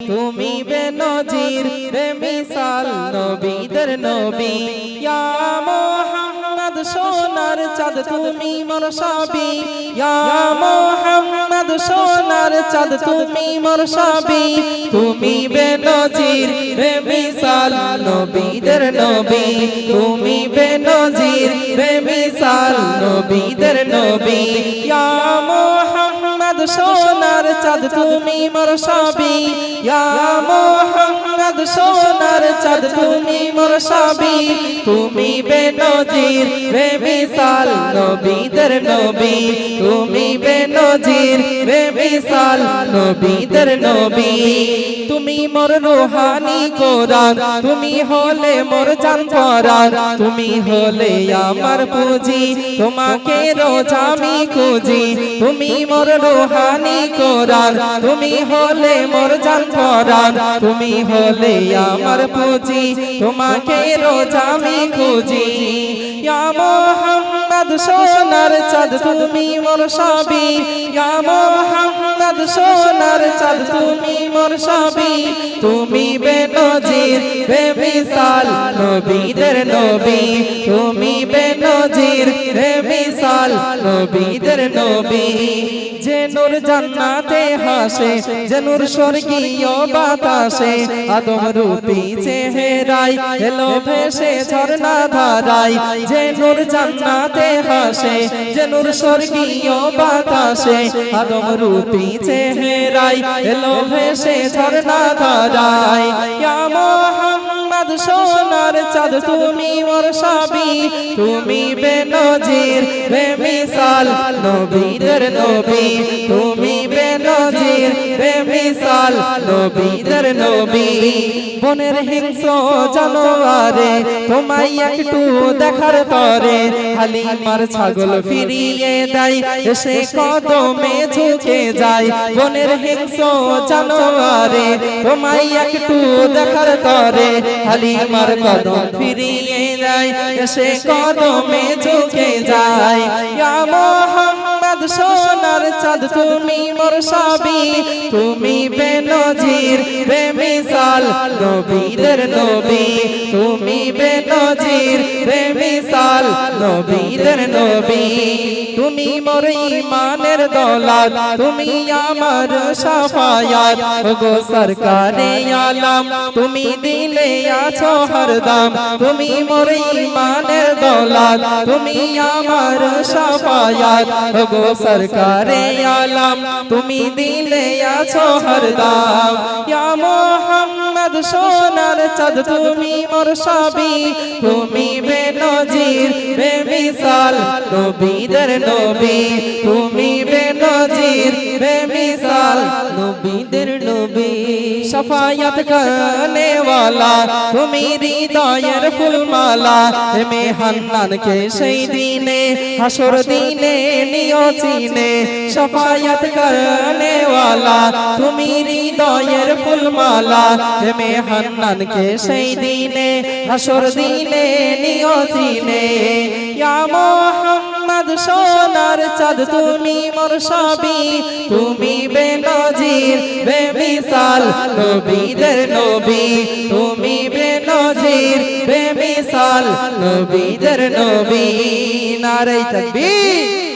তুমি বেনজির বেমিসাল নবীদের নবী। ইয়া মোহাম্মদ সোনার চাঁদ তুমি মোর সাবি। ইয়া মোহাম্মদ সোনার চাঁদ তুমি মোর সাবি। তুমি বেনজির বেমিসাল নবীদের নবী। তুমি বেনজির বেমিসাল নবীদের নবী। ইয়া সোনার চাঁদ তুমি মোর সাবি ইয়া মোহাম্মদ সোনার চাঁদ তুমি মোর সাবি তুমি বেনজির বেমিসাল নবীদের নবী। তুমি বেনজির বেমিসাল নবীদের নবী। তুমি মোর রোহানি কোরআন, তুমি হলে মোর জান পরান তুমি হলে আমার পুঁজি, তোমাকে রোজ আমি খুঁজি। তুমি মোর রোহানি কোরআন, তুমি হলে মোর জান পরান তুমি হলে আমার পুঁজি, তোমাকে রোজ আমি খুঁজি। মোহাম্মদ সোনার চাঁদ, তুমি মোর সাবি। মোহাম্মদ সোনার চাঁদ মোর সাবি তুমি বেনজির বেমিসাল নবীদের নবী তুমি বেনজির বেমিসাল নবীদের নবী, যে নূর জান্নাতে হাসে, যে নূর স্বর্গীয় বাতাসে, আদম রূপী চেহারাই এলো ভেসে ঝর্ণা ধারাই যে নূর জান্নাতে হাসে, যে নূর স্বর্গীয় বাতাসে, আদম রূপী চেহারাই এলো ভেসে ঝর্ণা ধারাই ইয়া মোহাম্মদ সোনার চাঁদ তুমি মোর সাবি তুমি বেনজির বেমিসাল নবীর নবী তুমি বেনজির। বেমিসাল নবীদের নবী, বনের হিংস জানোয়ারে, তোমায় একটু দেখার তরে হালিমার ছাগল ফিরিয়ে দেয়, এসে কদমে ঝুঁকে যায় বনের হিংস জানোয়ারে, তোমায় একটু দেখার তরে হালিমার কদম ফিরিয়ে দেয়, এসে কদমে ঝুঁকে যায়, ইয়া মোহাম্মদ সোনার চাঁদ তুমি মোর সাবি তুমি বেনজির বেমিসাল নবীদের নবী, তুমি বেনজির বেমিসাল নবীদের নবী। তুমি মোর ইমানের দৌলত তুমি আমার সাফায়াত গো সরকারে আলম। তুমি দিলে আছো হরদম তুমি মোর ইমানের দৌলত তুমি আমার সাফায়াত গো সরকারে আলম। তুমি দিলে আছো হরদম ইয়া মোহাম্মদ সোনার চাঁদ তুমি মোর সাবি তুমি বেনজির বেমিসাল নবীদের নবী। তুমি বেনজির বেমিসাল নবীদের নবী। সফায়াত করনে वाला তুমি হৃদয়ের ফুলমালা। মে হান্নান কে সেই দিনে, হাসর দিনে চিনে সফায়াত করনে वाला তুমি হৃদয়ের ফুলমালা মে হান্নান কে সেই দিনে, হাসর দিনে নিয় চিনে ইয়া মোহাম্মদ, সোনার চাঁদ তুমি মোর সাবি তুমি বেনজির, বেমিসাল নবীদের নবী, তুমি বেনজির, বেমিসাল নবীদের নবী। নারাই তাকবীর।